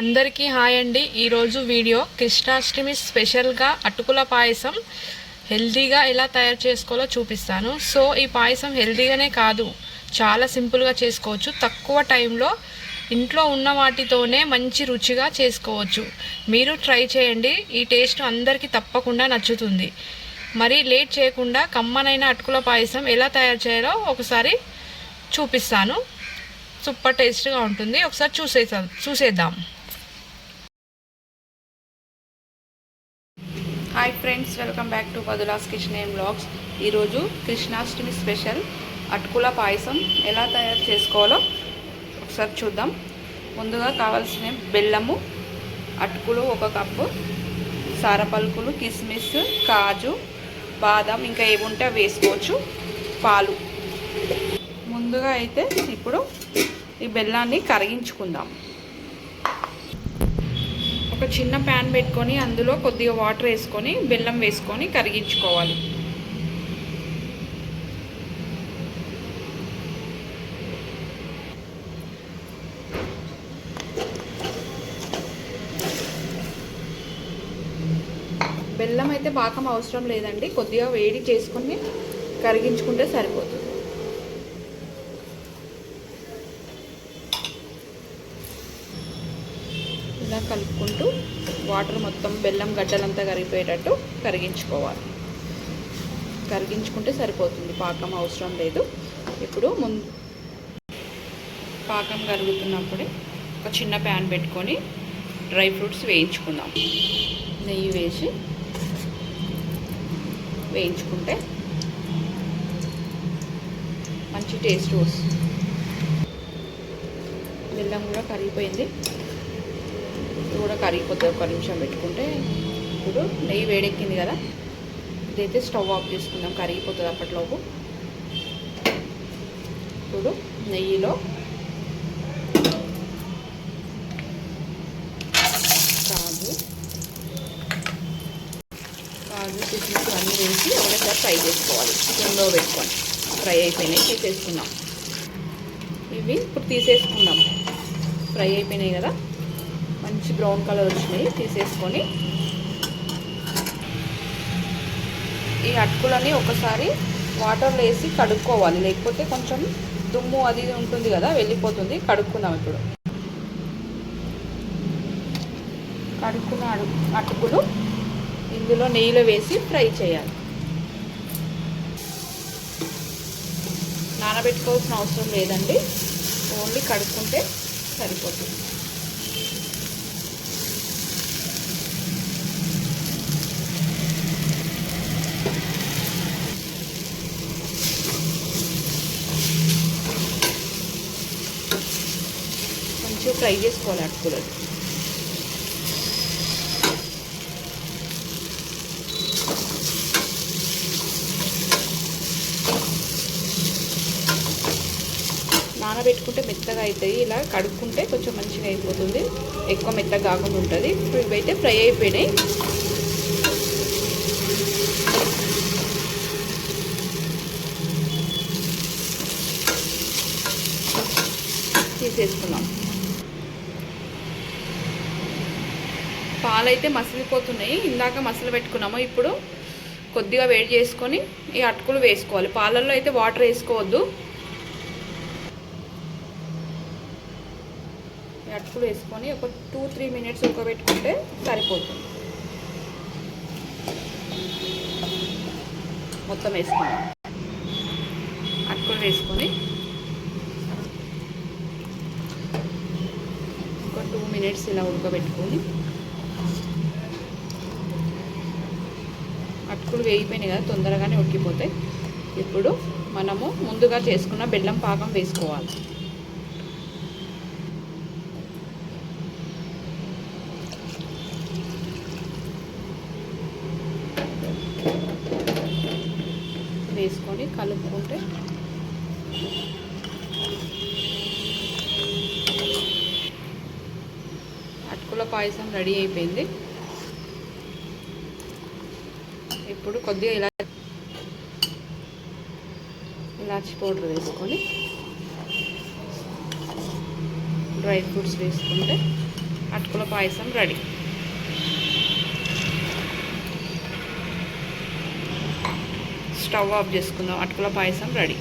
అందరికీ హాయ్ అండి. ఈరోజు వీడియో కృష్ణాష్టమి స్పెషల్గా అటుకుల పాయసం హెల్తీగా ఎలా తయారు చేసుకోవాలో చూపిస్తాను. సో ఈ పాయసం హెల్దీగానే కాదు చాలా సింపుల్గా చేసుకోవచ్చు. తక్కువ టైంలో ఇంట్లో ఉన్న వాటితోనే మంచి రుచిగా చేసుకోవచ్చు. మీరు ట్రై చేయండి. ఈ టేస్ట్ అందరికీ తప్పకుండా నచ్చుతుంది. మరి లేట్ చేయకుండా కమ్మనైన అటుకుల పాయసం ఎలా తయారు చేయాలో ఒకసారి చూపిస్తాను. సూపర్ టేస్ట్గా ఉంటుంది. ఒకసారి చూసేద్దాం చూసేద్దాం. వెల్కమ్ బ్యాక్ టు పదులాస్ కిచెన్ అండ్ బ్లాగ్స్ ఈరోజు కృష్ణాష్టమి స్పెషల్. అటుకుల పాయసం ఎలా తయారు చేసుకోవాలో ఒకసారి చూద్దాం. ముందుగా కావాల్సిన బెల్లము అటుకులు ఒక కప్పు సారపలుకులు కిస్మిస్ కాజు బాదం ఇంకా ఏముంటే వేసుకోవచ్చు పాలు. ముందుగా అయితే ఇప్పుడు ఈ బెల్లాన్ని కరిగించుకుందాం. ఒక చిన్న ప్యాన్ పెట్టుకొని అందులో కొద్దిగా వాటర్ వేసుకొని బెల్లం వేసుకొని కరిగించుకోవాలి. బెల్లం అయితే పాకం అవసరం లేదండి. కొద్దిగా వేడి చేసుకొని కరిగించుకుంటే సరిపోతుంది. ఇలా కలుపుకుంటూ వాటర్ మొత్తం బెల్లం గడ్డలంతా కరిగిపోయేటట్టు కరిగించుకోవాలి. కరిగించుకుంటే సరిపోతుంది. పాకం అవసరం లేదు. ఇప్పుడు ముందు పాకం కరుగుతున్నప్పుడే ఒక చిన్న ప్యాన్ పెట్టుకొని డ్రై ఫ్రూట్స్ వేయించుకుందాం. నెయ్యి వేసి వేయించుకుంటే మంచి టేస్ట్ వస్తుంది. బెల్లం కూడా కరిగిపోయింది. కూడా కరిగిపోతుంది ఒక నిమిషం పెట్టుకుంటే ఇప్పుడు నెయ్యి వేడెక్కింది కదా. ఇదైతే స్టవ్ ఆఫ్ చేసుకుందాం కరిగిపోతుంది అప్పట్లోపు. ఇప్పుడు నెయ్యిలో కాజు కాజు కిస్మిస్ అన్నీ వేసి ఒకసారి ఫ్రై చేసుకోవాలి. చికెన్లో పెట్టుకొని ఫ్రై అయిపోయినాయి తీసేసుకున్నాం ఇవి ఇప్పుడు తీసేసుకుందాం. ఫ్రై అయిపోయినాయి కదా. మంచి బ్రౌన్ కలర్ వచ్చినాయి తీసేసుకొని. ఈ అటుకులని ఒకసారి వాటర్లో వేసి కడుక్కోవాలి. లేకపోతే కొంచెం దుమ్ము అది ఇది ఉంటుంది కదా వెళ్ళిపోతుంది. కడుక్కుందాం ఇప్పుడు. కడుక్కున్న అటుకులు ఇందులో నెయ్యిలో వేసి ఫ్రై చేయాలి. నానబెట్టుకోవాల్సిన అవసరం లేదండి. ఓన్లీ కడుక్కుంటే సరిపోతుంది మంచిగా ఫ్రై చేసుకోవాలి అటుకులు నానబెట్టుకుంటే మెత్తగా అవుతాయి ఇలా కడుక్కుంటే కొంచెం మంచిగా అయిపోతుంది. ఎక్కువ మెత్తగా కాకుండా ఉంటుంది. ఇప్పుడు ఇవైతే ఫ్రై అయిపోయినాయి. తీసేసుకున్నాం. పాలైతే మసిలిపోతున్నాయి. ఇందాక మసలు పెట్టుకున్నాము. ఇప్పుడు కొద్దిగా వేడి చేసుకొని ఈ అటుకులు వేసుకోవాలి. పాలల్లో అయితే వాటర్ వేసుకోవద్దు. ఈ అటుకులు వేసుకొని ఒక టూ త్రీ మినిట్స్ ఉడకబెట్టుకుంటే సరిపోతుంది. మొత్తం వేసుకున్నాం. అటుకులు వేసుకొని ఒక టూ మినిట్స్ ఇలా ఉడకబెట్టుకొని అటుకులు వేగిపోయినాయి కదా తొందరగానే ఉడికిపోతాయి. ఇప్పుడు మనము ముందుగా చేసుకున్న బెల్లం పాకం వేసుకోవాలి. వేసుకొని కలుపుకుంటే అటుకుల పాయసం రెడీ అయిపోయింది. ఇప్పుడు కొద్దిగా ఇలా ఇలాచి పౌడర్ వేసుకొని డ్రై ఫ్రూట్స్ వేసుకుంటే అటుకుల పాయసం రెడీ. స్టవ్ ఆఫ్ చేసుకుందాం అటుకుల పాయసం రెడీ.